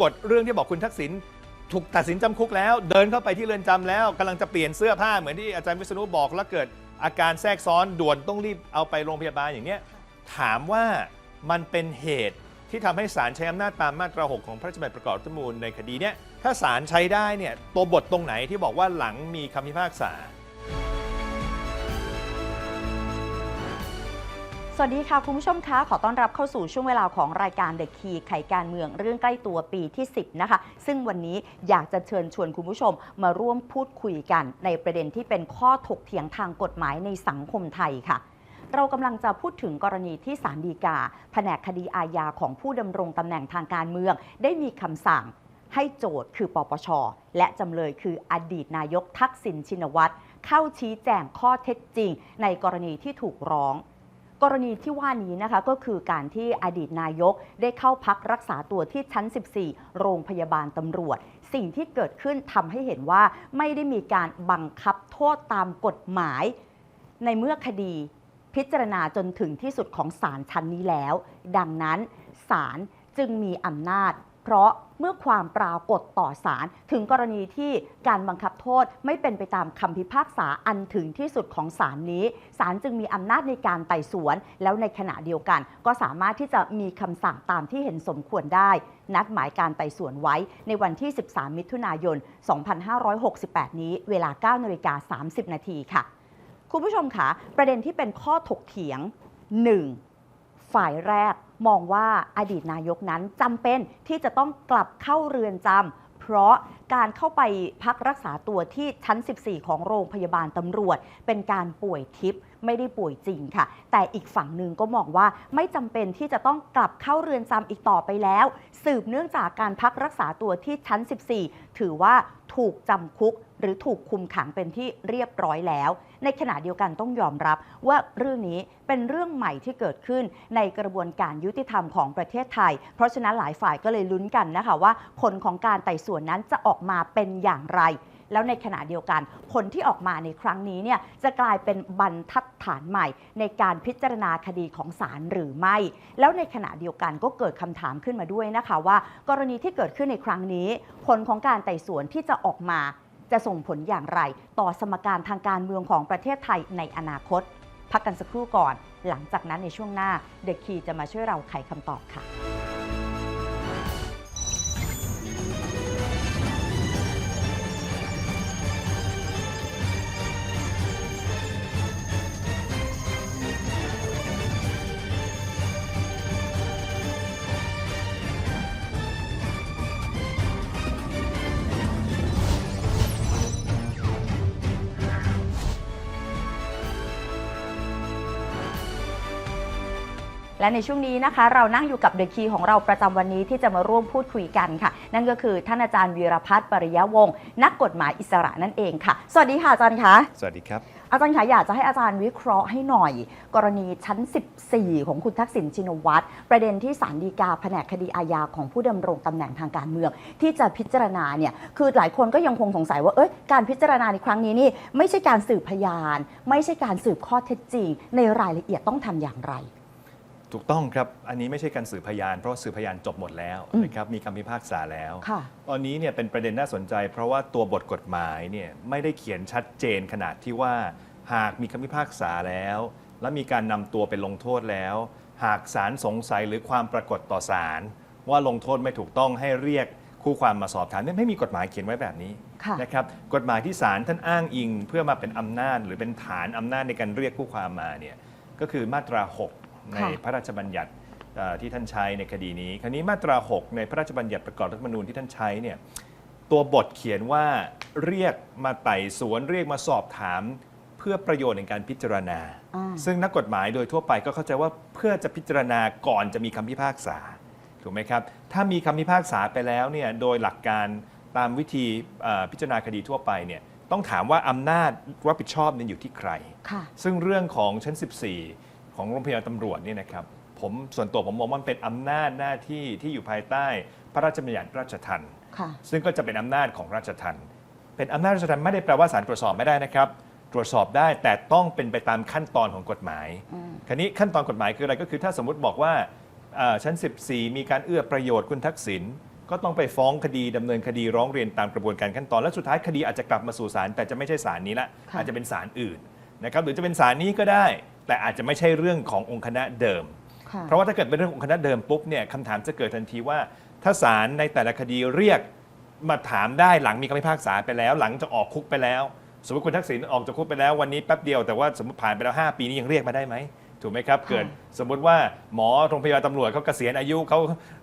ากฏเรื่องที่บอกคุณทักษิณถูกตัดสินจำคุกแล้ว เดินเข้าไปที่เรือนจำแล้วกำลังจะเปลี่ยนเสื้อผ้าเหมือนที่อาจารย์วิษณุบอกแล้วเกิดอาการแทรกซ้อนด่วนต้องรีบเอาไปโรงพยาบาลอย่างเนี้ยถามว่ามันเป็นเหตุที่ทำให้ศาลใช้อำนาจตามมาตรา 6 ของพระราชบัญญัติประกอบรัฐธรรมนูญในคดีเนี้ยถ้าศาลใช้ได้เนี่ยตัวบทตรงไหนที่บอกว่าหลังมีคำพิพากษา วัสดีค่ะ คุณผู้ชมคะขอต้อนรับเข้าสู่ช่วงเวลาของรายการเด็กคีไขการเมืองเรื่องใกล้ตัวปีที่ 10 นะคะ ซึ่งวันนี้อยากจะเชิญชวนคุณผู้ชมมาร่วมพูดคุยกัน ในประเด็นที่เป็นข้อถกเถียงทางกฎหมายในสังคมไทยค่ะ เรากำลังจะพูดถึงกรณีที่ศาลฎีกา แผนกคดีอาญาของผู้ดำรงตำแหน่งทางการเมือง ได้มีคำสั่งให้โจทย์คือปปช และจำเลยคืออดีตนายกทักษิณชินวัตรเข้าชี้แจงข้อเท็จจริง ในกรณีที่ถูกร้อง กรณีที่ว่านี้นะคะก็คือการที่อดีตนายกได้เข้าพักรักษาตัวที่ชั้น 14 โรงพยาบาลตำรวจ สิ่งที่เกิดขึ้นทำให้เห็นว่าไม่ได้มีการบังคับโทษตามกฎหมาย ในเมื่อคดีพิจารณาจนถึงที่สุดของศาลชั้นนี้แล้ว ดังนั้นศาลจึงมีอำนาจ เพราะ เมื่อความปรากฏต่อศาลถึงกรณีที่การบังคับโทษไม่เป็นไปตามคำพิพากษาอันถึงที่สุดของศาลนี้ศาลจึงมีอำนาจในการไต่สวน แล้วในขณะเดียวกัน ก็สามารถที่จะมีคำสั่งตามที่เห็นสมควรได้ นัดหมายการไต่สวนไว้ในวันที่ 13 มิถุนายน 2568 นี้เวลา 9นาฬิกา30 นาทีค่ะ คุณผู้ชมคะประเด็นที่เป็นข้อถกเถียง 1. ฝ่ายแรก มองว่าอดีตนายกนั้นจำเป็นที่จะต้องกลับเข้าเรือนจำเพราะการเข้าไปพักรักษาตัวที่ชั้น 14 ของโรงพยาบาลตำรวจ เป็นการป่วยทิพย์ ไม่ได้ป่วยจริงค่ะ แต่อีกฝั่งหนึ่งก็มองว่าไม่จำเป็นที่จะต้องกลับเข้าเรือนจำอีกต่อไปแล้ว สืบเนื่องจากการพักรักษาตัวที่ชั้น 14 ถือว่าถูกจำคุกหรือถูกคุมขังเป็นที่เรียบร้อยแล้ว ในขณะเดียวกันต้องยอมรับว่าเรื่องนี้เป็นเรื่องใหม่ที่เกิดขึ้นในกระบวนการยุติธรรมของประเทศไทย เพราะฉะนั้นหลายฝ่ายก็เลยลุ้นกันนะคะว่า ผลของการไต่สวนนั้นจะออกมาเป็นอย่างไร แล้วในขณะเดียวกัน ผลที่ออกมาในครั้งนี้เนี่ยจะกลายเป็นบรรทัดฐานใหม่ ในการพิจารณาคดีของศาลหรือไม่ แล้วในขณะเดียวกันก็เกิดคำถามขึ้นมาด้วยนะคะว่า กรณีที่เกิดขึ้นในครั้งนี้ ผลของการไต่สวนที่จะออกมา จะส่งผลอย่างไร ต่อสมการทางการเมืองของประเทศไทยในอนาคต พักกันสักครู่ก่อน หลังจากนั้นในช่วงหน้าเดอะคีจะมาช่วยเราไขคำตอบค่ะ และในช่วงนี้นะคะ เรานั่งอยู่กับเดอะคีของเราประจำวันนี้ที่จะมาร่วมพูดคุยกันค่ะ นั่นก็คือท่านอาจารย์วีรพัฒน์ปริยะวงศ์นักกฎหมายอิสระนั่นเองค่ะ สวัสดีค่ะอาจารย์คะสวัสดีครับ อาจารย์คะอยากจะให้อาจารย์วิเคราะห์ให้หน่อย กรณีชั้น 14 ของคุณทักษิณชินวัตรประเด็นที่ศาลฎีกาแผนกคดีอาญาของผู้ดำรงตำแหน่งทางการเมือง ที่จะพิจารณาเนี่ยคือหลายคนก็ยังคงสงสัยว่าเอ้ยการพิจารณาในครั้งนี้นี่ไม่ใช่การสืบพยาน ไม่ใช่การสืบข้อเท็จจริง ในรายละเอียดต้องทำอย่างไร ถูกต้องครับ อันนี้ไม่ใช่การสืบพยาน เพราะสืบพยานจบหมดแล้วอืมนะครับ มีคำพิพากษาแล้ว ค่ะ ตอนนี้เนี่ยเป็นประเด็นน่าสนใจ เพราะว่าตัวบทกฎหมายเนี่ยไม่ได้เขียนชัดเจนขนาดที่ว่า หากมีคำพิพากษาแล้ว และมีการนำตัวไปลงโทษแล้ว หากศาลสงสัยหรือความปรากฏต่อศาลว่าลงโทษไม่ถูกต้องให้เรียกคู่ความมาสอบถามเนี่ยไม่มีกฎหมายเขียนไว้แบบนี้ค่ะ นะครับกฎหมายที่ศาลท่านอ้างอิง เพื่อมาเป็นอำนาจ หรือเป็นฐานอำนาจในการเรียกคู่ความมาเนี่ยก็คือมาตรา 6 ในค่ะพระราชบัญญัติเอ่อที่ท่านใช้ในคดีนี้ คราวนี้มาตรา 6 ในพระราชบัญญัติประกอบรัฐธรรมนูญที่ท่านใช้เนี่ยตัวบทเขียนว่าเรียกมาไต่สวนเรียกมาสอบถาม เพื่อประโยชน์ในการพิจารณาอ่าซึ่งนักกฎหมายโดยทั่วไปก็เข้าใจว่าเพื่อจะพิจารณาก่อนจะมีคำพิพากษาถูกไหมครับ ถ้ามีคำพิพากษาไปแล้วเนี่ยโดยหลักการตามวิธีเอ่อพิจารณาคดีทั่วไปเนี่ยต้องถามว่าอำนาจรับผิดชอบเนี่ยอยู่ที่ใครค่ะซึ่งเรื่องของชั้น 14 ของโรงพยาบาลตำรวจเนี่ยนะครับผมส่วนตัวผมมองว่ามันเป็นอำนาจหน้าที่ที่อยู่ภายใต้พระราชบัญญัติราชทัณฑ์ค่ะ ซึ่งก็จะเป็นอำนาจของราชทัณฑ์เป็นอำนาจราชทัณฑ์ไม่ได้แปลว่าศาลตรวจสอบไม่ได้นะครับ ตรวจสอบได้แต่ต้องเป็นไปตามขั้นตอนของกฎหมาย อืม คราวนี้ขั้นตอนกฎหมายคืออะไรก็คือถ้าสมมติบอกว่าเอ่อชั้น 14 มีการเอื้อประโยชน์คุณทักษิณก็ต้องไปฟ้องคดีดำเนินคดีร้องเรียนตามกระบวนการขั้นตอน และสุดท้ายคดีอาจจะกลับมาสู่ศาลแต่จะไม่ใช่ศาลนี้ละค่ะ อาจจะเป็นศาลอื่นนะครับหรือจะเป็นศาลนี้ก็ได้ แต่อาจจะไม่ใช่เรื่องขององค์คณะเดิม ค่ะเพราะว่าถ้าเกิดเป็นเรื่องของคณะเดิมปุ๊บเนี่ยคำถามจะเกิดทันทีว่า ถ้าศาลในแต่ละคดีเรียกมาถามได้หลังมีคำพิพากษาไปแล้ว หลังจะออกคุกไปแล้ว สมมติคุณทักษิณออกจากคุกไปแล้ววันนี้แป๊บเดียวแต่ว่าสมมติผ่านไปแล้ว 5 ปีนี้ยังเรียกมาได้ไหมถูกไหมครับ เกิดสมมุติว่าหมอโรงพยาบาลตำรวจเขาเกษียณอายุเขา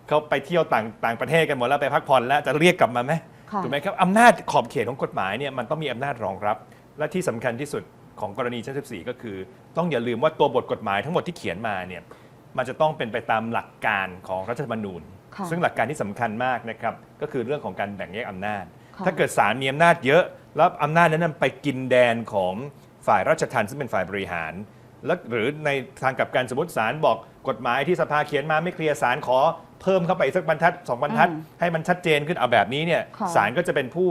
เขาไปเที่ยวต่างต่างประเทศกันหมดแล้วไปพักผ่อนแล้วจะเรียกกลับมาไหมค่ะ ถูกไหมครับอำนาจขอบเขตของกฎหมายเนี่ยมันต้องมีอำนาจรองรับ และที่สำคัญที่สุด ของกรณีชั้น14 ก็คือ ต้องอย่าลืมว่าตัวบทกฎหมายทั้งหมดที่เขียนมาเนี่ยมันจะต้องเป็นไปตามหลักการของรัฐธรรมนูญค่ะซึ่งหลักการที่สำคัญมากนะครับก็คือเรื่องของการแบ่งแยกอำนาจค่ะถ้าเกิดศาลมีอำนาจเยอะ แล้วอำนาจนั้นไปกินแดนของฝ่ายราชทัณฑ์ซึ่งเป็นฝ่ายบริหาร แล้วหรือในทางกลับการสมมติศาลบอกกฎหมายที่สภาเขียนมาไม่เคลียร์ศาลขอเพิ่มเข้าไปอีกสักบรรทัดสองบรรทัดอืมให้มันชัดเจนขึ้นเอาแบบนี้เนี่ยค่ะศาลก็จะเป็นผู้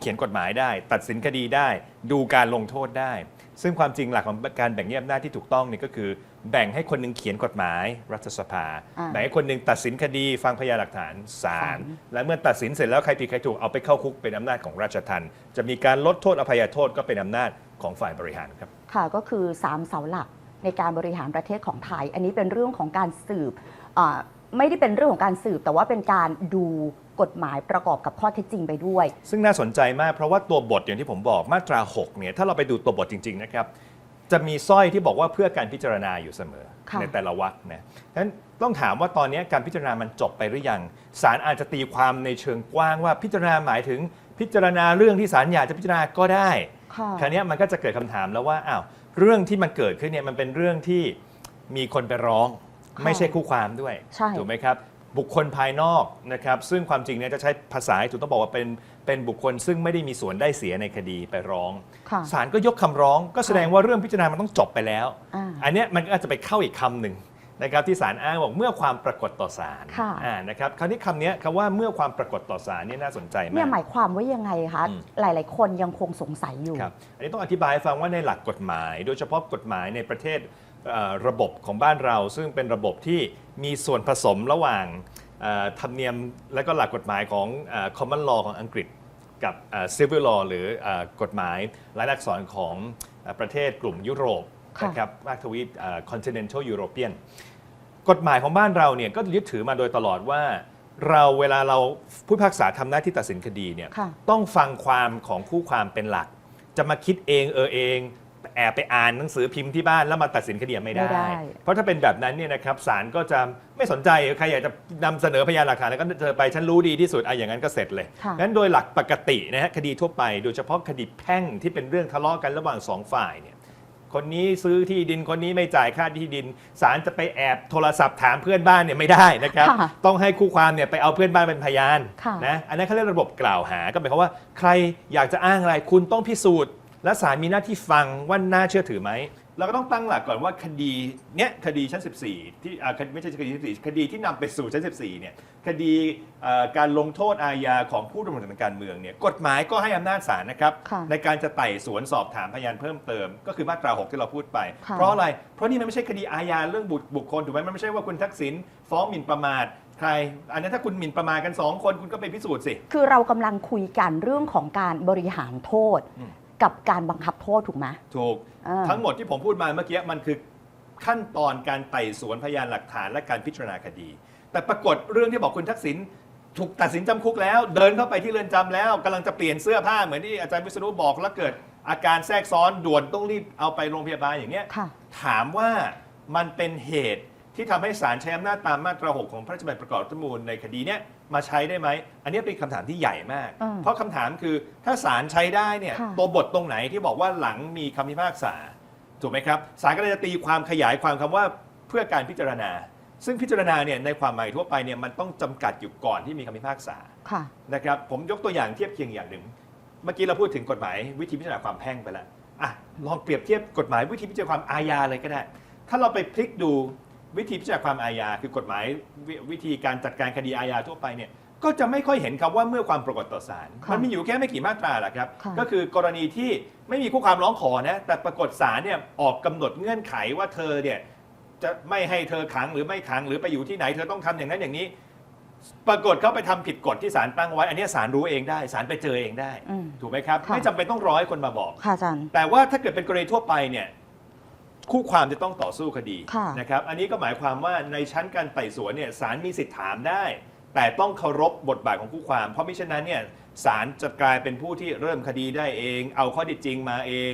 เขียนกฎหมายได้ ตัดสินคดีได้ ดูการลงโทษได้ ซึ่งความจริงหลักของการแบ่งแยกอำนาจที่ถูกต้องเนี่ยก็คือ แบ่งให้คนหนึงเขียนกฎหมาย รัฐสภา อ่าแบ่งให้คนหนึงตัดสินคดีฟังพยานหลักฐานศาศาลลและเมื่อตัดสินเสร็จแล้วใครผิดใครถูกเอาไปเข้าคุกเป็นอำนาจของราชทัณฑ์จะมีการลดโทษอภัยโทษก็เป็นอำนาจของฝ่ายบริหารครับ ค่ะก็คือ 3 เสาหลักในการบริหารประเทศของไทย อันนี้เป็นเรื่องของการสืบอ่า ไม่ได้เป็นเรื่องของการสืบ แต่ว่าเป็นการดูกฎหมายประกอบกับข้อเท็จจริงไปด้วย ซึ่งน่าสนใจมากเพราะว่าตัวบทอย่างที่ผมบอกมาตรา6เนี่ยถ้าเราไปดูตัวบทจริง ๆ นะครับ จะมีสร้อยที่บอกว่าเพื่อการพิจารณาอยู่เสมอค่ะ ในแต่ละวรรคนะฉะนั้นต้องถามว่าตอนนี้การพิจารณามันจบไปหรือยังศาลอาจจะตีความในเชิงกว้างว่าพิจารณาหมายถึงพิจารณาเรื่องที่ศาลอยากจะพิจารณาก็ได้ ค่ะ คราวเนี้ยมันก็จะเกิดคำถามแล้วว่าอ้าวเรื่องที่มันเกิดขึ้นเนี่ยมันเป็นเรื่องที่มีคนไปร้องค่ะ ไม่ใช่คู่ความด้วยใช่ถูกไหมครับ บุคคลภายนอกนะครับ ซึ่งความจริงเนี่ยจะใช้ภาษาให้ถูกต้องบอกว่าเป็นเป็นบุคคลซึ่งไม่ได้มีส่วนได้เสียในคดีไปร้องค่ะศาลก็ยกคำร้อง ก็แสดงว่าเรื่องพิจารณามันต้องจบไปแล้ว อ่าอันเนี้ยมันก็อาจจะไปเข้าอีกคำหนึ่งนะครับที่ศาลอ้างบอกเมื่อความปรากฏต่อศาลค่ะ อ่านะครับคราวนี้คำเนี้ยคำว่าเมื่อความปรากฏต่อศาลเนี่ยน่าสนใจเนี่ยมากหมายความว่ายังไงคะ อืม หลาย ๆ คนยังคงสงสัยอยู่ ครับอันนี้ต้องอธิบายให้ฟังว่าในหลักกฎหมาย โดยเฉพาะกฎหมายในประเทศเอ่อ ระบบของบ้านเรา ซึ่งเป็นระบบที่มีส่วนผสมระหว่างเอ่อธรรมเนียมและก็หลักกฎหมายของเอ่อ common law ของอังกฤษกับเอ่อ civil law หรือเอ่อกฎหมายลายลักษณ์อักษรของเอ่อประเทศกลุ่มยุโรปค่ะนะครับภาคทวีปเอ่อ continental European กฎหมายของบ้านเราเนี่ยก็ยึดถือมาโดยตลอดว่า เราเวลาเราผู้พิพากษาทำหน้าที่ตัดสินคดีเนี่ยค่ะต้องฟังความของคู่ความเป็นหลัก จะมาคิดเองเออเอง แอบไปอ่านหนังสือพิมพ์ที่บ้านแล้วมาตัดสินคดีไม่ได้ ไม่ได้ เพราะถ้าเป็นแบบนั้นเนี่ยนะครับศาลก็จะไม่สนใจใครอยากจะนำเสนอพยานหลักฐานแล้วก็เธอไปฉันรู้ดีที่สุดอะอย่างนั้นก็เสร็จเลยค่ะ งั้นโดยหลักปกตินะฮะคดีทั่วไป โดยเฉพาะคดีแพ่งที่เป็นเรื่องทะเลาะกันระหว่างสองฝ่ายเนี่ยคนนี้ซื้อที่ดินคนนี้ไม่จ่ายค่าที่ดินศาลจะไปแอบโทรศัพท์ถามเพื่อนบ้านเนี่ยไม่ได้นะครับ ค่ะต้องให้คู่ความเนี่ยไปเอาเพื่อนบ้านเป็นพยานค่ะ นะอันนั้นเขาเรียกระบบกล่าวหาก็หมายความว่าใครอยากจะอ้างอะไรคุณต้องพิสูจน์ และศาลมีหน้าที่ฟังว่าน่าเชื่อถือไหม เราก็ต้องตั้งหลักก่อนว่าคดีเนี้ยคดีชั้น 14 ที่อ่าคดีไม่ใช่คดีชั้น14คดีที่นำไปสู่ชั้น 14 เนี่ยคดีเอ่อการลงโทษอาญาของผู้ดำรงตำแหน่งการเมืองเนี่ยกฎหมายก็ให้อำนาจศาลนะครับ ค่ะ ในการจะไต่สวนสอบถามพยานเพิ่มเติม ก็คือมาตรา 6 ที่เราพูดไป ค่ะ เพราะอะไร เพราะนี่มันไม่ใช่คดีอาญาเรื่องบุคบุคคลถูกไหมมันไม่ใช่ว่าคุณทักษิณฟ้องหมิ่นประมาทใคร อันนั้นถ้าคุณหมิ่นประมาทกันสองคนคุณก็ไปพิสูจน์สิ คือเรากำลังคุยกันเรื่องของการบริหารโทษ อืม กับการบังคับโทษถูกไหม ถูกอ่า ทั้งหมดที่ผมพูดมาเมื่อกี้มันคือขั้นตอนการไต่สวนพยานหลักฐานและการพิจารณาคดี แต่ปรากฏเรื่องที่บอกคุณทักษิณถูกตัดสินจำคุกแล้ว เดินเข้าไปที่เรือนจำแล้วกำลังจะเปลี่ยนเสื้อผ้าเหมือนที่อาจารย์วิษณุบอกแล้วเกิด อาการแทรกซ้อนด่วนต้องรีบเอาไปโรงพยาบาลอย่างเนี้ย ค่ะ ถามว่ามันเป็นเหตุที่ทำให้ศาลใช้อำนาจตามมาตรา 6 ของพระราชบัญญัติประกอบรัฐธรรมนูญในคดีเนี้ย มาใช้ได้ไหม อันนี้เป็นคำถามที่ใหญ่มาก อืมเพราะคำถามคือถ้าศาลใช้ได้เนี่ยค่ะ ตัวบทตรงไหนที่บอกว่าหลังมีคำพิพากษาถูกไหมครับศาลก็เลยจะตีความขยายความคำว่าเพื่อการพิจารณา ซึ่งพิจารณาเนี่ยในความหมายทั่วไปเนี่ยมันต้องจำกัดอยู่ก่อนที่มีคำพิพากษา ค่ะ นะครับผมยกตัวอย่างเทียบเคียงอย่างหนึ่ง เมื่อกี้เราพูดถึงกฎหมายวิธีพิจารณาความแพ่งไปแล้วอะลองเปรียบเทียบกฎหมายวิธีพิจารณาความอาญาเลยก็ได้ ถ้าเราไปพลิกดู วิธีพิจารณาความอาญาคือกฎหมายววิธีการจัดการคดีอาญาทั่วไปเนี่ยก็จะไม่ค่อยเห็นคำว่าเมื่อความปรากฏต่อศาลค่ะมันมีอยู่แค่ไม่กี่มาตราแหละครับ ค่ะ ก็คือกรณีที่ไม่มีคู่ความร้องขอนะแต่ปรากฏศาลเนี่ยออกกำหนดเงื่อนไขว่าเธอเนี่ยจะไม่ให้เธอขังหรือไม่ขังหรือไปอยู่ที่ไหนเธอต้องทำอย่างนั้นอย่างนี้ ปรากฏเขาไปทำผิดกฎที่ศาลตั้งไว้ อันเนี้ยศาลรู้เองได้ศาลไปเจอเองได้ อืม ถูกไหมครับค่ะ ไม่จำเป็นต้องรอให้คนมาบอก ค่ะอาจารย์ แต่ว่าถ้าเกิดเป็นกรณีทั่วไปเนี่ย คู่ความจะต้องต่อสู้คดีค่ะ นะครับ อันนี้ก็หมายความว่าในชั้นการไต่สวนเนี่ยศาลมีสิทธิ์ถามได้ แต่ต้องเคารพบทบาทของคู่ความ เพราะมิฉะนั้นเนี่ยศาลจะกลายเป็นผู้ที่เริ่มคดีได้เอง เอาข้อเท็จจริงมาเอง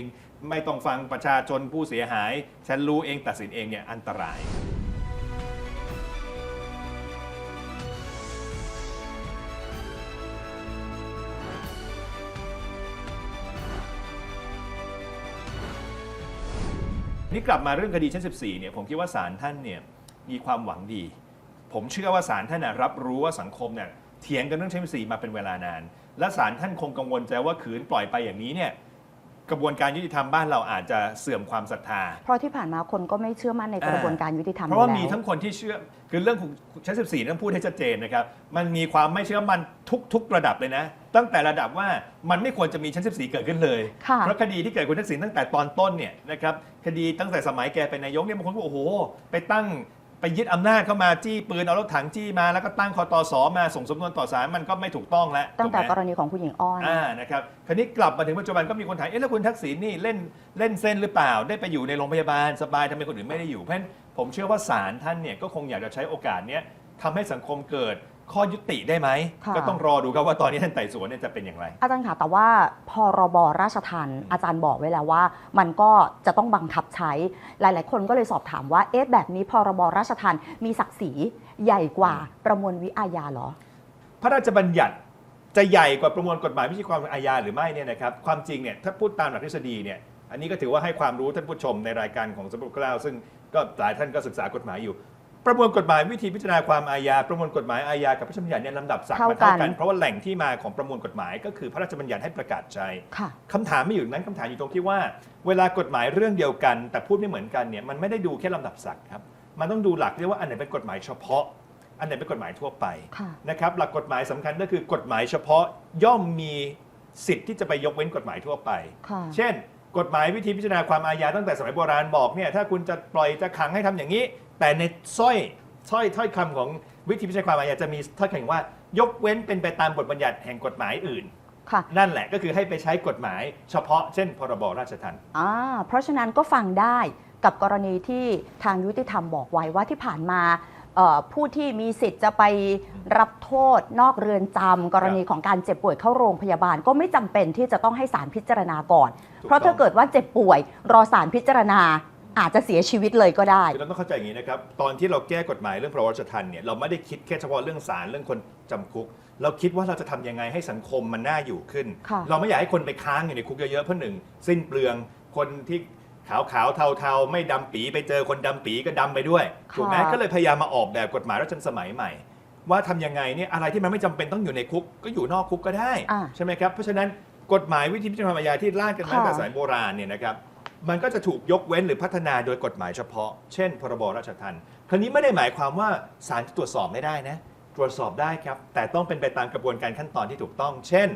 ไม่ต้องฟังประชาชนผู้เสียหาย ฉันรู้เองตัดสินเองเนี่ยอันตราย นี่กลับมาเรื่องคดีชั้น 14 เนี่ยผมคิดว่าศาลท่านเนี่ยมีความหวังดี ผมเชื่อว่าศาลท่านนะรับรู้ว่าสังคมเนี่ยเถียงกันเรื่องชั้น 14 มาเป็นเวลานาน และศาลท่านคงกังวลใจว่าขืนปล่อยไปอย่างนี้เนี่ย กระบวนการยุติธรรมบ้านเราอาจจะเสื่อมความศรัทธา เพราะที่ผ่านมาคนก็ไม่เชื่อมั่นในกระบวนการยุติธรรมเพราะว่าอยู่มีแล้วทั้งคนที่เชื่อคือเรื่องของชั้น14ต้องพูดให้ชัดเจนนะครับ มันมีความไม่เชื่อมั่นทุก ๆ ระดับเลยนะ ตั้งแต่ระดับว่ามันไม่ควรจะมีชั้น 14 เกิดขึ้นเลยค่ะเพราะคดีที่เกิดคุณทักษิณตั้งแต่ตอนต้นเนี่ยนะครับคดีตั้งแต่สมัยแกเป็นนายกเนี่ยบางคนก็โอ้โห ไปตั้ง ไปยึดอำนาจเข้ามาจี้ปืนเอารถถังจี้มาแล้วก็ตั้งคอตสมาส่งสำนวนต่อศาลมันก็ไม่ถูกต้องแล้วตั้งแต่ถูกไหมรณีของคุณหญิงอ้อนอ่านะครับคราวนี้กลับมาถึงปัจจุบันก็มีคนถามเอ๊ะแล้วคุณทักษิณนี่เล่นเล่นเส้นหรือเปล่า ได้ไปอยู่ในโรงพยาบาลสบายทำไมคนอื่นไม่ได้อยู่เพราะฉะนั้นผมเชื่อว่าศาลท่านเนี่ยก็คงอยากจะใช้โอกาสเนี้ยทำให้สังคมเกิด ข้อยุติได้ไหม ค่ะ ก็ต้องรอดูครับว่าตอนนี้ท่านไต่สวนเนี่ยจะเป็นอย่างไร อาจารย์ค่ะแต่ว่าพรบราชทัณฑ์อาจารย์บอกไว้แล้วว่า มันก็จะต้องบังคับใช้หลาย ๆ คนก็เลยสอบถามว่าเอ๊ะแบบนี้พรบราชทัณฑ์มีศักดิ์ศรีใหญ่กว่าประมวลวิอาญาเหรอ พระราชบัญญัติจะใหญ่กว่าประมวลกฎหมายวิธีความอาญาหรือไม่เนี่ยนะครับความจริงเนี่ยถ้าพูดตามหลักทฤษฎีเนี่ยอันนี้ก็ถือว่าให้ความรู้ท่านผู้ชมในรายการของสมบูรณ์กล้าวซึ่งก็หลายท่านก็ศึกษากฎหมายอยู่ ประมวลกฎหมายวิธีพิจารณาความอาญาประมวลกฎหมายอาญากับพระราชบัญญัติเนี่ยลำดับศักดิ์มาเท่ากัเท่านกันเพราะว่าแหล่งที่มาของประมวลกฎหมายก็คือพระราชบัญญัติให้ประกาศใช้ ค่ะ คำถามไม่อยู่นั้นคำถามอยู่ตรงที่ว่า เวลากฎหมายเรื่องเดียวกัน แต่พูดไม่เหมือนกันเนี่ยมันไม่ได้ดูแค่ลำดับศักดิ์ครับมันต้องดูหลักเรียกว่าอันไหนเป็นกฎหมายเฉพาะ อันไหนเป็นกฎหมายทั่วไปค่ะ นะครับหลักกฎหมายสำคัญก็คือกฎหมายเฉพาะย่อมมีสิทธิ์ที่จะไปยกเว้นกฎหมายทั่วไป ค่ะ เช่น กฎหมายวิธีพิจารณาความอาญาตั้งแต่สมัยโบราณบอกเนี่ยถ้าคุณจะปล่อยจะขังให้ทำอย่างนี้ แต่ในสร้อยสร้อยถ้อยคำของวิธีพิจารณาความอาญาจะมีถ้อยคำว่า ยกเว้นเป็นไปตามบทบัญญัติแห่งกฎหมายอื่น ค่ะนั่นแหละก็คือให้ไปใช้กฎหมายเฉพาะเช่น พรบราชทัณฑ์อ่าเพราะฉะนั้นก็ฟังได้กับกรณีที่ทางยุติธรรมบอกไว้ว่าที่ผ่านมาเอ่อผู้ที่มีสิทธิ์จะไปรับโทษนอกเรือนจำกรณีของการเจ็บป่วยเข้าโรงพยาบาล ก็ไม่จำเป็นที่จะต้องให้ศาลพิจารณาก่อน ถูกต้องเพราะถ้าเกิดว่าเจ็บป่วยรอศาลพิจารณา อาจจะเสียชีวิตเลยก็ได้ คือเราต้องเข้าใจอย่างนี้นะครับ ตอนที่เราแก้กฎหมายเรื่องพรบราชทัณฑ์เนี่ยเราไม่ได้คิดแค่เฉพาะเรื่องศาลเรื่องคนจำคุก เราคิดว่าเราจะทำยังไงให้สังคมมันน่าอยู่ขึ้น ค่ะ เราไม่อยากให้คนไปค้างอยู่ในคุกเยอะๆเพราะหนึ่งสิ้นเปลืองคนที่ขาวขาวๆเทาๆ ไม่ดำปีไปเจอคนดำปีก็ดำไปด้วยค่ะถูกไหมก็เลยพยายามมาออกแบบกฎหมายรัชสมัยใหม่ ว่าทำยังไงเนี่ยอะไรที่มันไม่จำเป็นต้องอยู่ในคุกก็อยู่นอกคุกก็ได้ อ่า ใช่ไหมครับ เพราะฉะนั้นกฎหมายวิธีพิจารณาอาญาที่ร่างกันมาตั้งแต่ค่ะสมัยโบราณเนี่ยนะครับ มันก็จะถูกยกเว้นหรือพัฒนาโดยกฎหมายเฉพาะ เช่น พรบราชทัณฑ์คราวนี้ไม่ได้หมายความว่าศาลจะตรวจสอบไม่ได้นะ ตรวจสอบได้ครับ แต่ต้องเป็นไปตามกระบวนการขั้นตอนที่ถูกต้อง เช่น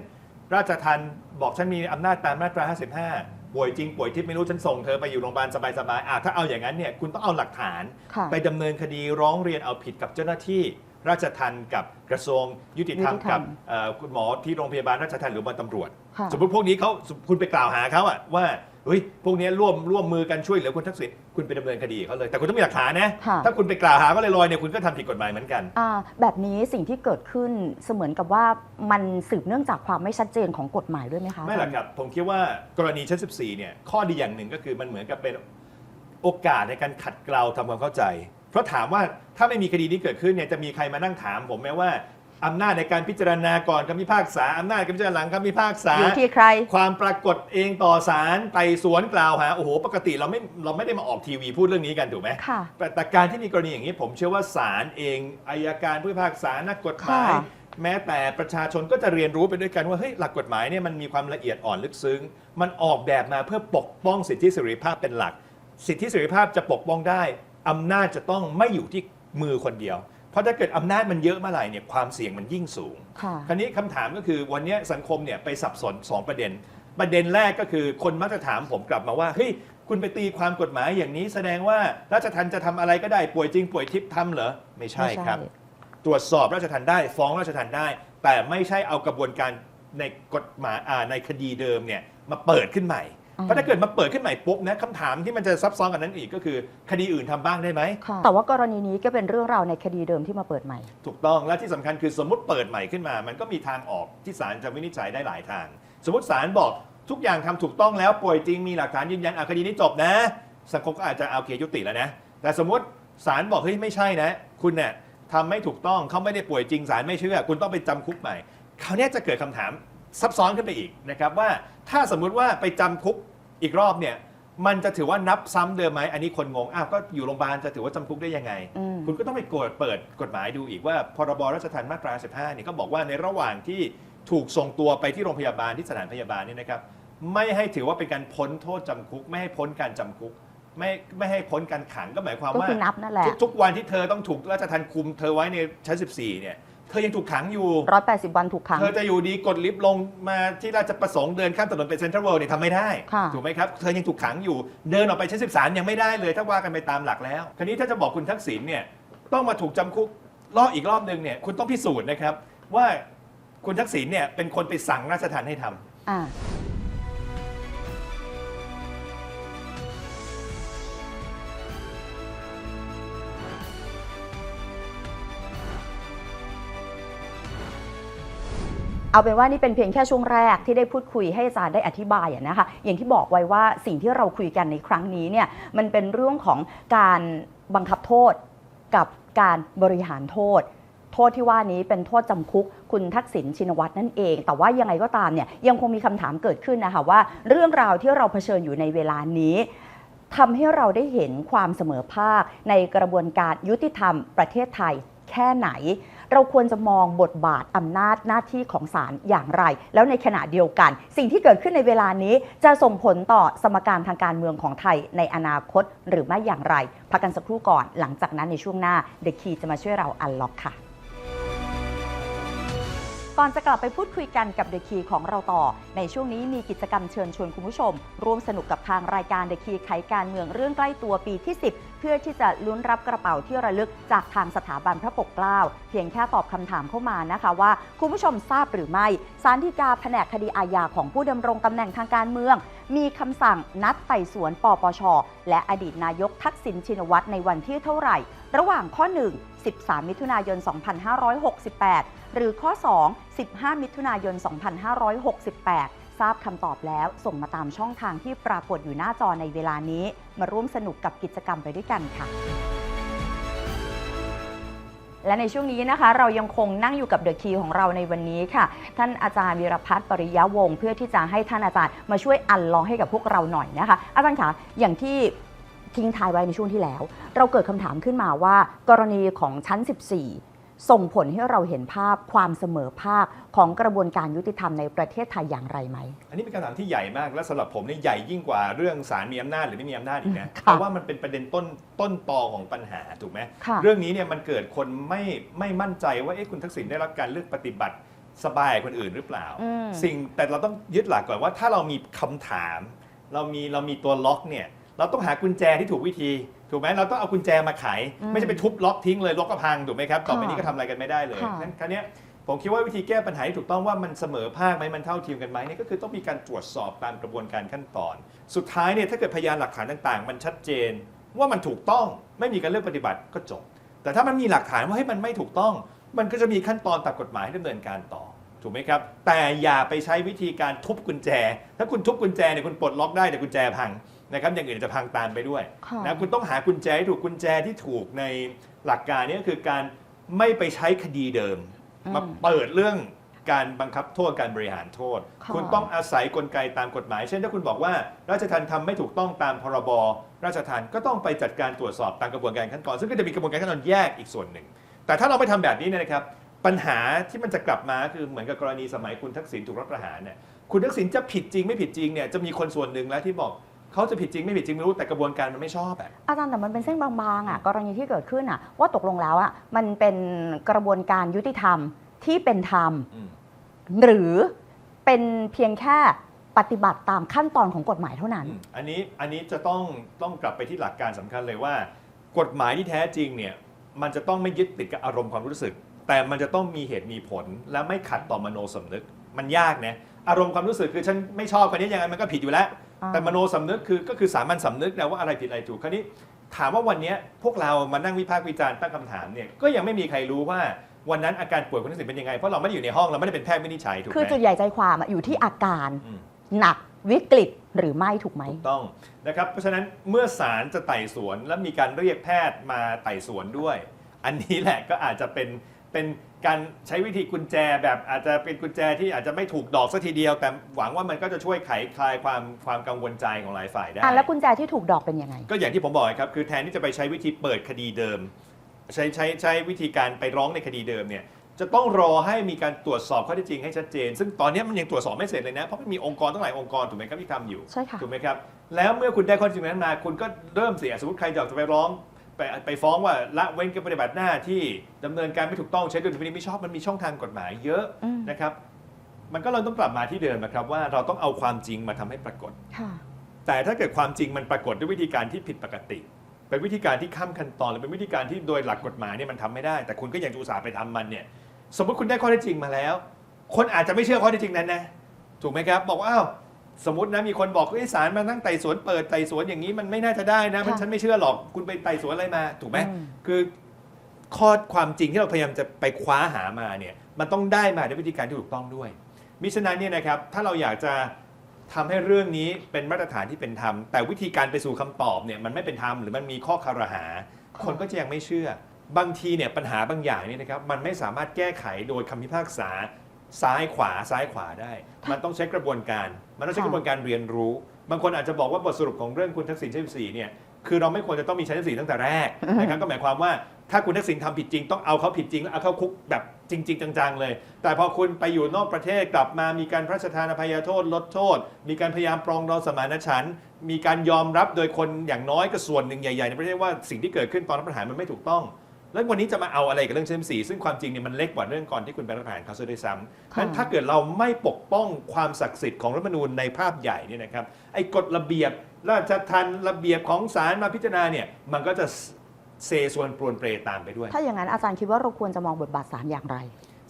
ราชทัณฑ์บอกฉันมีอำนาจตามมาตรา 55 ป่วยจริงป่วยทิพย์ไม่รู้ฉันส่งเธอไปอยู่โรงพยาบาลสบายๆอะถ้าเอาอย่างนั้นเนี่ยคุณต้องเอาหลักฐาน ค่ะไปดำเนินคดีร้องเรียนเอาผิดกับเจ้าหน้าที่ ราชทัณฑ์กับกระทรวงยุติธรรมยุติธรรมกับเอ่อคุณหมอที่โรงพยาบาลราชทัณฑ์หรือบนตำรวจ ค่ะ สมมติพวกนี้เขาคุณไปกล่าวหาเขาอะว่า เฮ้ยพวกนี้ร่วมร่วมมือกันช่วยเหลือคุณทักษิณคุณไปดำเนินคดีเขาเลย แต่คุณต้องมีหลักฐานนะ ค่ะ ถ้าคุณไปกล่าวหาก็ลอยๆเนี่ยคุณก็ทำผิดกฎหมายเหมือนกัน อ่าแบบนี้สิ่งที่เกิดขึ้นเสมือนกับว่ามันสืบเนื่องจากความไม่ชัดเจนของกฎหมายด้วยไหมคะ ไม่หรอกครับผมคิดว่ากรณีชั้น14เนี่ยข้อดีอย่างหนึ่งก็คือมันเหมือนกับเป็นโอกาสในการขัดเกลาทำความเข้าใจ เพราะถามว่าถ้าไม่มีคดีนี้เกิดขึ้นเนี่ยจะมีใครมานั่งถามผมไหมว่า อำนาจในการพิจารณาก่อนคำพิพากษาอำนาจการพิจารณาหลังคำพิพากษา อยู่ที่ใคร ความปรากฏเองต่อศาลไต่สวนกล่าวหาโอ้โหปกติเราไม่เราไม่ได้มาออกทีวีพูดเรื่องนี้กันถูกไหมค่ะแต่แต่การที่มีกรณีอย่างนี้ผมเชื่อว่าศาลเองอายการผู้พิพากษานักกฎหมาย ค่ะ แม้แต่ประชาชนก็จะเรียนรู้ไปด้วยกันว่าเฮ้ยหลักกฎหมายเนี่ยมันมีความละเอียดอ่อนลึกซึ้ง มันออกแบบมาเพื่อปกป้องสิทธิเสรีภาพเป็นหลัก สิทธิเสรีภาพจะปกป้องได้อำนาจจะต้องไม่อยู่ที่มือคนเดียว เพราะถ้าเกิดอำนาจมันเยอะเมื่อไหร่เนี่ยความเสี่ยงมันยิ่งสูง ค่ะคราวนี้คำถามก็คือวันนี้สังคมเนี่ยไปสับสน 2 ประเด็น ประเด็นแรกก็คือคนมักจะถามผมกลับมาว่าเฮ้ยคุณไปตีความกฎหมายอย่างนี้แสดงว่าราชทันจะทำอะไรก็ได้ป่วยจริงป่วยทิพย์ทำเหรอไม่ใช่ครับ ตรวจสอบราชทัณฑ์ได้ฟ้องราชทัณฑ์ได้ แต่ไม่ใช่เอากระบวนการในกฎหมายอ่าในคดีเดิมเนี่ยมาเปิดขึ้นใหม่อืม เพราะถ้าเกิดมาเปิดขึ้นใหม่ปุ๊บนะคำถามที่มันจะซับซ้อนกันนั้นอีกก็คือคดีอื่นทำบ้างได้ไหม แต่ว่ากรณีนี้ก็เป็นเรื่องราวในคดีเดิมที่มาเปิดใหม่ ถูกต้องและที่สำคัญคือสมมติเปิดใหม่ขึ้นมา มันก็มีทางออกที่ศาลจะวินิจฉัยได้หลายทาง สมมติศาลบอกทุกอย่างทำถูกต้องแล้วป่วยจริงมีหลักฐานยืนยันอาคดีนี้จบนะ สังคมก็อาจจะเอาเคยุติแล้วนะ แต่สมมติศาลบอกเฮ้ยไม่ใช่นะ คุณเนี่ยทำไม่ถูกต้องเขาไม่ได้ป่วยจริงศาลไม่เชื่อ คุณต้องไปจำคุกใหม่คราวเนี้ยจะเกิดคำถามซับซ้อนขึ้นไปอีกนะครับว่า ถ้าสมมุติว่าไปจำคุกอีกรอบเนี่ย มันจะถือว่านับซ้ำเดิมไหมอันนี้คนงงอ้าวก็อยู่โรงพยาบาลจะถือว่าจำคุกได้ยังไง อืม คุณก็ต้องไปกดเปิดกฎหมายดูอีกว่าพรบราชทัณฑ์มาตรา 15เนี่ยก็บอกว่าในระหว่างที่ถูกส่งตัวไปที่โรงพยาบาลที่สถานพยาบาลเนี่ยนะครับ ไม่ให้ถือว่าเป็นการพ้นโทษจำคุก ไม่ให้พ้นการจำคุก ไม่ไม่ให้พ้นการขังก็หมายความก็ว่า คือนับนั่นแหละ ทุกทุกวันที่เธอต้องถูกราชทัณฑ์คุมเธอไว้ในชั้น 14 เนี่ยเธอยังถูกขังอยู่ 180 วันถูกขัง เธอจะอยู่ดีกดลิฟต์ลงมาที่ราชประสงค์เดินข้ามถนนไปเซ็นทรัลเวิลด์เนี่ยทำไม่ได้ ค่ะถูกไหมครับ เธอยังถูกขังอยู่ เดินออกไปชั้น13 ยังไม่ได้เลย ถ้าว่ากันไปตามหลักแล้ว คราวนี้ถ้าจะบอกคุณทักษิณเนี่ยต้องมาถูกจำคุกรอบอีกรอบหนึ่งเนี่ยคุณต้องพิสูจน์นะครับว่าคุณทักษิณเนี่ยเป็นคนไปสั่งราชทัณฑ์ให้ทำ อ่า เอาเป็นว่านี่เป็นเพียงแค่ช่วงแรกที่ได้พูดคุยให้อาจารย์ได้อธิบายนะคะ อย่างที่บอกไว้ว่าสิ่งที่เราคุยกันในครั้งนี้เนี่ยมันเป็นเรื่องของการบังคับโทษกับการบริหารโทษ โทษที่ว่านี้เป็นโทษจำคุกคุณทักษิณชินวัตรนั่นเอง แต่ว่ายังไงก็ตามเนี่ยยังคงมีคำถามเกิดขึ้นนะคะว่าเรื่องราวที่เราเผชิญอยู่ในเวลานี้ทำให้เราได้เห็นความเสมอภาคในกระบวนการยุติธรรมประเทศไทยแค่ไหน เราควรจะมองบทบาทอำนาจหน้าที่ของศาลอย่างไร แล้วในขณะเดียวกัน สิ่งที่เกิดขึ้นในเวลานี้จะส่งผลต่อสมการทางการเมืองของไทยในอนาคตหรือไม่อย่างไรพักกันสักครู่ก่อน หลังจากนั้นในช่วงหน้าเดคีจะมาช่วยเราอันล็อกค่ะ ก่อนจะกลับไปพูดคุยกันกับ The Key ของเราต่อ ในช่วงนี้มีกิจกรรมเชิญชวนคุณผู้ชม ร่วมสนุกกับทางรายการ The Key ไขการเมืองเรื่องใกล้ตัวปีที่ 10 เพื่อที่จะลุ้นรับกระเป๋าที่ระลึกจากทางสถาบันพระปกเกล้า เพียงแค่ตอบคำถามเข้ามานะคะว่า คุณผู้ชมทราบหรือไม่สารดีกาแผนกคดีอาญาของผู้ดำรงตำแหน่งทางการเมือง มีคำสั่งนัดไต่สวนปปช และอดีตนายกทักษิณชินวัตรในวันที่เท่าไหร่ ระหว่างข้อ 1 13 มิถุนายน 2568 หรือข้อ 2 15 มิถุนายน 2568 ทราบคำตอบแล้วส่งมาตามช่องทางที่ปรากฏอยู่หน้าจอในเวลานี้ มาร่วมสนุกกับกิจกรรมไปด้วยกันค่ะ และในช่วงนี้นะคะ เรายังคงนั่งอยู่กับเดอะคีของเราในวันนี้ค่ะ ท่านอาจารย์วีรพัฒน์ปริยะวงศ์เพื่อที่จะให้ท่านอาจารย์มาช่วยอันลองให้กับพวกเราหน่อยนะคะ อาจารย์คะอย่างที่ทิ้งทายไว้ในช่วงที่แล้ว เราเกิดคำถามขึ้นมาว่า กรณีของชั้น 14 ส่งผลให้เราเห็นภาพความเสมอภาคของกระบวนการยุติธรรมในประเทศไทยอย่างไรไหม อันนี้เป็นคำถามที่ใหญ่มากและสำหรับผมเนี่ยใหญ่ยิ่งกว่าเรื่องศาลมีอำนาจหรือไม่มีอำนาจอีกนะค่ะเพราะว่ามันเป็นประเด็นต้นต้นตอของปัญหาถูกไหมค่ะเรื่องนี้เนี่ยมันเกิดคนไม่ไม่มั่นใจว่าเอ๊ะคุณทักษิณได้รับการเลือกปฏิบัติสบายกว่าคนอื่นหรือเปล่าอืมสิ่งแต่เราต้องยึดหลักก่อนว่าถ้าเรามีคำถาม เรามีเรามีตัวล็อกเนี่ย เราต้องหากุญแจที่ถูกวิธี ถูกไหมเราต้องเอากุญแจมาไขอืมไม่ใช่ไปทุบล็อกทิ้งเลยล็อกก็พังถูกไหมครับต่อไปค่ะนี้ก็ทำอะไรกันไม่ได้เลยค่ะงั้นคราวเนี้ยผมคิดว่าวิธีแก้ปัญหาที่ถูกต้องว่ามันเสมอภาคไหมมันเท่าเทียมกันไหมเนี่ยก็คือต้องมีการตรวจสอบตามกระบวนการขั้นตอน สุดท้ายเนี่ยถ้าเกิดพยานหลักฐานต่างๆ มันชัดเจน ว่ามันถูกต้องไม่มีการเลือกปฏิบัติก็จบ แต่ถ้ามันมีหลักฐานว่าให้ยมันไม่ถูกต้อง มันก็จะมีขั้นตอนตามกฎหมายให้ดำเนินการต่อ ถูกไหมครับ แต่อย่าไปใช้วิธีการทุบกุญแจ ถ้าคุณทุบกุญแจเนี่ยคุณปลดล็อกได้แต่กุญแจพัง นะครับอย่างอื่นจะพังตามไปด้วยค่ะนะคุณต้องหากุญแจให้ถูกกุญแจที่ถูกในหลักการนี้ก็คือการไม่ไปใช้คดีเดิม อืม มาเปิดเรื่องการบังคับโทษการบริหารโทษ ค่ะ คุณต้องอาศัยกลไกตามกฎหมาย เช่นถ้าคุณบอกว่าราชทัณฑ์ทำไม่ถูกต้องตามพรบราชทัณฑ์ก็ต้องไปจัดการตรวจสอบตามกระบวนการขั้นตอนซึ่งก็จะมีกระบวนการขั้นตอนแยกอีกส่วนหนึ่ง แต่ถ้าเราไม่ทำแบบนี้เนยนะครับ ปัญหาที่มันจะกลับมาคือเหมือนกับกรณีสมัยคุณทักษิณถูกรัฐประหารเนี่ยคุณทักษิณจะผิดจริงไม่ผิดจริงเนี่ยจะมีคนส่วนหนึ่งแล้วที่บอก เขาจะผิดจริงไม่ผิดจริงไม่รู้แต่กระบวนการมันไม่ชอบอะอาจารย์แต่มันเป็นเส้นบางๆอะกรณีที่เกิดขึ้นอะ ว่าตกลงแล้วอะมันเป็นกระบวนการยุติธรรมที่เป็นธรรมอืมหรือเป็นเพียงแค่ปฏิบัติตามขั้นตอนของกฎหมายเท่านั้นอืมอันนี้อันนี้จะต้องต้องกลับไปที่หลักการสำคัญเลยว่า กฎหมายที่แท้จริงเนี่ยมันจะต้องไม่ยึดติดกับอารมณ์ความรู้สึก แต่มันจะต้องมีเหตุมีผลและไม่ขัดต่อมโนสำนึก มันยากนะอารมณ์ความรู้สึกคือฉันไม่ชอบคนนี้ยังไงมันก็ผิดอยู่แล้วอ่า แต่มโนสำนึกคือก็คือสามัญสำนึกนะว่าอะไรผิดอะไรถูกคราวนี้ถามว่าวันเนี้ยพวกเรามานั่งวิพากษ์วิจารณ์ตั้งคำถามเนี่ยก็ยังไม่มีใครรู้ว่าวันนั้นอาการป่วยคุณทักษิณเป็นยังไง เพราะเราไม่ได้อยู่ในห้องเราไม่ได้เป็นแพทย์วินิจฉัยถูกไหมคือจุดใหญ่ใจความอะอยู่ที่อาการอืมหนักวิกฤตหรือไม่ถูกไหมถูกต้องนะครับเพราะฉะนั้นเมื่อศาลจะไต่สวนและมีการเรียกแพทย์มาไต่สวนด้วย อันนี้แหละก็อาจจะเป็นเป็น การใช้วิธีกุญแจแบบอาจจะเป็นกุญแจที่อาจจะไม่ถูกดอกสักทีเดียว แต่หวังว่ามันก็จะช่วยไขคลายความความกังวลใจของหลายฝ่ายได้ อะแล้วกุญแจที่ถูกดอกเป็นยังไง ก็อย่างที่ผมบอกครับคือแทนที่จะไปใช้วิธีเปิดคดีเดิม ใช้ใช้ใช้วิธีการไปร้องในคดีเดิมเนี่ยจะต้องรอให้มีการตรวจสอบข้อเท็จจริงให้ชัดเจน ซึ่งตอนนี้มันยังตรวจสอบไม่เสร็จเลยนะเพราะมันมีองค์กรตั้งหลายองค์กรถูกไหมครับที่ทำอยู่ใช่ค่ะ ถูกไหมครับแล้วเมื่อคุณได้ข้อเท็จจริงนั้นมา คุณก็เริ่มเสียสมมติใครอยากจะไปร้อง ไปไปฟ้องว่าละเว้นการปฏิบัติหน้าที่ดำเนินการไม่ถูกต้องใช้ดุลพินิจไม่ชอบมันมีช่องทางกฎหมายเยอะอืม นะครับ มันก็เราต้องกลับมาที่เดิมนะครับว่าเราต้องเอาความจริงมาทำให้ปรากฏ ค่ะ แต่ถ้าเกิดความจริงมันปรากฏด้วยวิธีการที่ผิดปกติ เป็นวิธีการที่ข้ามขั้นตอนหรือเป็นวิธีการที่โดยหลักกฎหมายเนี่ยมันทำไม่ได้ แต่คุณก็ยังจะอุตส่าห์ไปทำมันเนี่ยสมมติคุณได้ข้อเท็จจริงมาแล้ว คนอาจจะไม่เชื่อข้อเท็จจริงนั้นนะถูกไหมครับ บอกว่าอ้าว สมมตินะมีคนบอกเอ้ยศาลมานั่งไต่สวนเปิดไต่สวนอย่างนี้มันไม่น่าจะได้นะมันค่ะฉันไม่เชื่อหรอกคุณไปไต่สวนอะไรมาถูกไหมอืมคือข้อความจริงที่เราพยายามจะไปคว้าหามาเนี่ยมันต้องได้มาด้วยวิธีการที่ถูกต้องด้วย มิฉะนั้นเนี่ยนะครับถ้าเราอยากจะทำให้เรื่องนี้เป็นมาตรฐานที่เป็นธรรม แต่วิธีการไปสู่คำตอบเนี่ยมันไม่เป็นธรรมหรือมันมีข้อคารหา คนก็จะยังไม่เชื่อ บางทีเนี่ยปัญหาบางอย่างเนี่ยนะครับมันไม่สามารถแก้ไขโดยคำพิพากษาซ้ายขวาซ้ายขวาได้ มันต้องใช้กระบวนการ มันต้องใช้กระบวนการเรียนรู้ บางคนอาจจะบอกว่าบทสรุปของเรื่องคุณทักษิณชั้นสี่เนี่ยคือเราไม่ควรจะต้องมีชั้นสี่ตั้งแต่แรกนะครับก็หมายความว่าถ้าคุณทักษิณทำผิดจริงต้องเอาเขาผิดจริงแล้วเอาเข้าคุกแบบจริง ๆ จังๆเลย แต่พอคุณไปอยู่นอกประเทศกลับมามีการพระราชทานอภัยโทษลดโทษ มีการพยายามปรองดองสมานฉันท์มีการยอมรับโดยคนอย่างน้อยก็ส่วนหนึ่งใหญ่ๆในประเทศว่าสิ่งที่เกิดขึ้นตอนรัฐประหารมันไม่ถูกต้อง แล้ววันนี้จะมาเอาอะไรกับเรื่องชั้นสี่ซึ่งความจริงเนี่ยมันเล็กกว่าเรื่องก่อนที่คุณไปรัฐประหารเขาซะด้วยซ้ำค่ะนั้นถ้าเกิดเราไม่ปกป้องความศักดิ์สิทธิ์ของรัฐธรรมนูญในภาพใหญ่เนี่ยนะครับไอ้กฎระเบียบราชทันระเบียบของศาลมาพิจารณาเนี่ยมันก็จะเซส่วนปรวนเปรตามไปด้วย ถ้าอย่างนั้นอาจารย์คิดว่าเราควรจะมองบทบาทศาลอย่างไร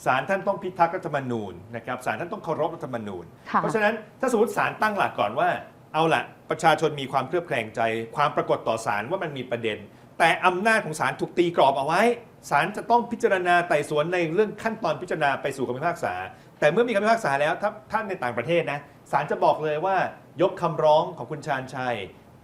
ศาลท่านต้องพิทักษ์รัฐธรรมนูญนะครับศาลท่านต้องเคารพรัฐธรรมนูญค่ะเพราะฉะนั้นถ้าสมมติศาลตั้งหลักก่อนว่า เอาละประชาชนมีความเคลือบแคลงใจ ความปรากฏต่อศาลว่ามันมีประเด็น แต่อำนาจของศาลถูกตีกรอบเอาไว้ศาลจะต้องพิจารณาไต่สวนในเรื่องขั้นตอนพิจารณาไปสู่คำพิพากษา แต่เมื่อมีคำพิพากษาแล้วถ้าท่านในต่างประเทศนะศาลจะบอกเลยว่ายกคำร้องของคุณชาญชัย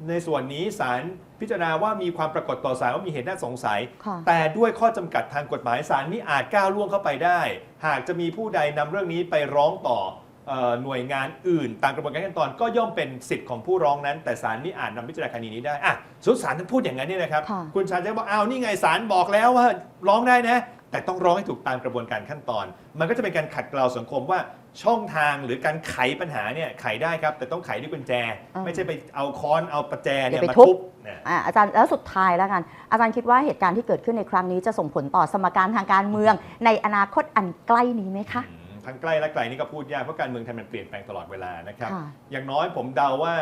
ในส่วนนี้ศาลพิจารณาว่ามีความปรากฏต่อศาลว่ามีเหตุน่าสงสัย ค่ะ แต่ด้วยข้อจำกัดทางกฎหมายศาลนี้อาจก้าวล่วงเข้าไปได้ หากจะมีผู้ใดนำเรื่องนี้ไปร้องต่อเอ่อ หน่วยงานอื่นตามกระบวนการขั้นตอนก็ย่อมเป็นสิทธิ์ของผู้ร้องนั้น แต่ศาลนี้อาจนำพิจารณาคดีนี้ได้อะสมมติศาลท่านพูดอย่างนั้นเนี่ยนะครับ ค่ะคุณชาญจะบอกอ้าวนี่ไงศาลบอกแล้วว่าร้องได้นะ แต่ต้องร้องให้ถูกตามกระบวนการขั้นตอน มันก็จะเป็นการขัดเกลาสังคมว่าช่องทางหรือการไขปัญหาเนี่ยไขได้ครับ แต่ต้องไขด้วยกุญแจ อ่าไม่ใช่ไปเอาค้อนเอาประแจเนี่ยเดี๋ยวมาไปทุบ ทุบนะ อะอาจารย์แล้วสุดท้ายแล้วกัน อาจารย์คิดว่าเหตุการณ์ที่เกิดขึ้นในครั้งนี้จะส่งผลต่อสมการทางการเมือง ในอนาคตอันใกล้นี้ไหมคะ อืม ทั้งใกล้และไกลนี่ก็พูดยากเพราะการเมืองไทยมันเปลี่ยนแปลงตลอดเวลานะครับ ค่ะ อย่างน้อยผมเดาว่า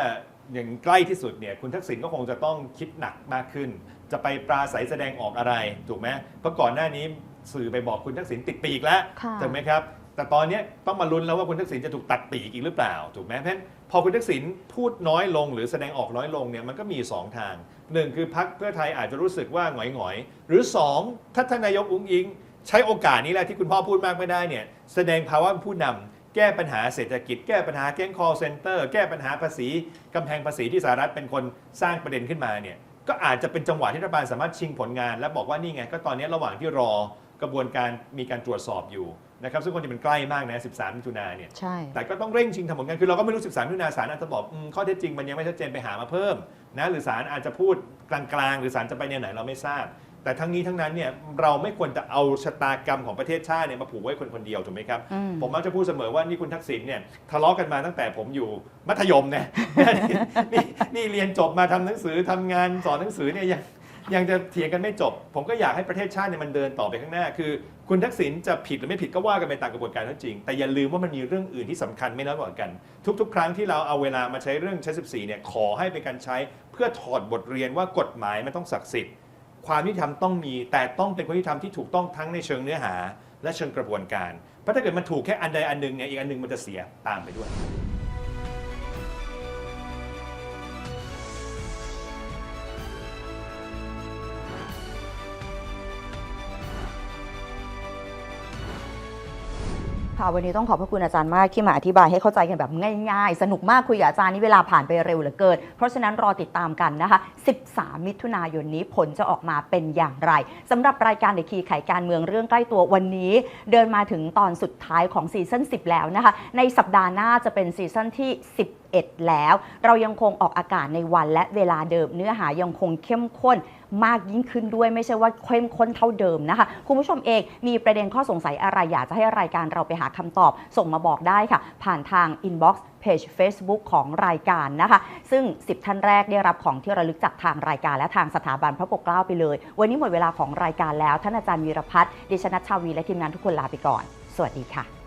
อย่างใกล้ที่สุดเนี่ยคุณทักษิณก็คงจะต้องคิดหนักมากขึ้น จะไปปราศัยแสดงออกอะไรถูกไหมเพราะก่อนหน้านี้สื่อไปบอกคุณทักษิณติดปีกแล้วค่ะ ถูกไหมครับ แต่ตอนเนี้ยต้องมาลุ้นแล้วว่าคุณทักษิณจะถูกตัดปีกอีกหรือเปล่าถูกไหมเพราะฉะนั้นพอคุณทักษิณพูดน้อยลงหรือแสดงออกน้อยลงเนี่ยมันก็มี2ทางหนึ่งคือพักเพื่อไทยอาจจะรู้สึกว่าหงอยหงอยๆหรือ2ถ้าท่านนายกอุ้งอิง ใช้โอกาสนี้แหละที่คุณพ่อพูดมากไม่ได้เนี่ยแสดงภาวะเป็นผู้นำแก้ปัญหาเศรษฐกิจ แก้ปัญหาแก๊งคอเซ็นเตอร์แก้ปัญหาภาษีกำแพงภาษีที่สหรัฐเป็นคนสร้างประเด็นขึ้นมาเนี่ยก็อาจจะเป็นจังหวะที่รัฐบาลสามารถชิงผลงาน และบอกว่านี่ไง ก็ตอนนี้ระหว่างที่รอกระบวนการมีการตรวจสอบอยู่นะครับซึ่งคนที่มันใกล้มากนะ 13 มิถุนาเนี่ยใช่แต่ก็ต้องเร่งชิงทำผลงาน คือเราก็ไม่รู้ 13 มิถุนาศาลอาจจะบอกอมข้อเท็จจริงมันยังไม่ชัดเจนไปหามาเพิ่มนะหรือศาลอาจจะพูดกลางๆ หรือศาลจะไปแนวไหนเราไม่ทราบ แต่ทั้งนี้ทั้งนั้นเนี่ยเราไม่ควรจะเอาชะตากรรมของประเทศชาติเนี่ยมาผูกไว้คนคนเดียวถูกไหมครับอืมผมมักจะพูดเสมอว่านี่คุณทักษิณเนี่ยทะเลาะกันมาตั้งแต่ผมอยู่มัธยมเนี่ยนี่นี่เรียนจบมาทำหนังสือทำงานสอนหนังสือเนี่ยยังยังจะเถียงกันไม่จบ ผมก็อยากให้ประเทศชาติเนี่ยมันเดินต่อไปข้างหน้า คือคุณทักษิณจะผิดหรือไม่ผิดก็ว่ากันไปตามกระบวนการเท่าจริง แต่อย่าลืมว่ามันมีเรื่องอื่นที่สำคัญไม่น้อยกว่ากัน ทุก ๆ ครั้งที่เราเอาเวลามาใช้เรื่องชั้น14เนี่ยขอให้เป็นการใช้เพื่อถอดบทเรียนว่ากฎหมายมันต้องศักดิ์สิทธิ์ ความยุติธรรมต้องมีแต่ต้องเป็นความยุติธรรมที่ถูกต้องทั้งในเชิงเนื้อหา และเชิงกระบวนการ เพราะถ้าเกิดมันถูกแค่อันใดอันหนึ่งเนี่ยอีกอันหนึ่งมันจะเสียตามไปด้วย ค่ะวันนี้ต้องขอบพระคุณอาจารย์มากที่มาอธิบายให้เข้าใจกันแบบง่ายๆ สนุกมากคุยกับอาจารย์นี่เวลาผ่านไปเร็วเหลือเกิน เพราะฉะนั้นรอติดตามกันนะคะ 13 มิถุนายนนี้ผลจะออกมาเป็นอย่างไรสำหรับรายการเด็กคีไขการเมืองเรื่องใกล้ตัววันนี้ เดินมาถึงตอนสุดท้ายของซีซั่น10 แล้วนะคะ ในสัปดาห์หน้าจะเป็นซีซั่นที่11แล้ว เรายังคงออกอากาศในวันและเวลาเดิมเนื้อหายังคงเข้มข้น มากยิ่งขึ้นด้วยไม่ใช่ว่าเข้มข้นเท่าเดิมนะคะ คุณผู้ชมเองมีประเด็นข้อสงสัยอะไร อยากจะให้รายการเราไปหาคำตอบ ส่งมาบอกได้ค่ะ ผ่านทาง inbox เพจ Facebook ของรายการนะคะ ซึ่ง 10 ท่านแรกได้รับของที่ระลึกจากทางรายการ และทางสถาบันพระปกเกล้าไปเลย วันนี้หมดเวลาของรายการแล้ว ท่านอาจารย์วีรพัฒน์ดิฉันนัชชาวีและทีมงานทุกคนลาไปก่อน สวัสดีค่ะ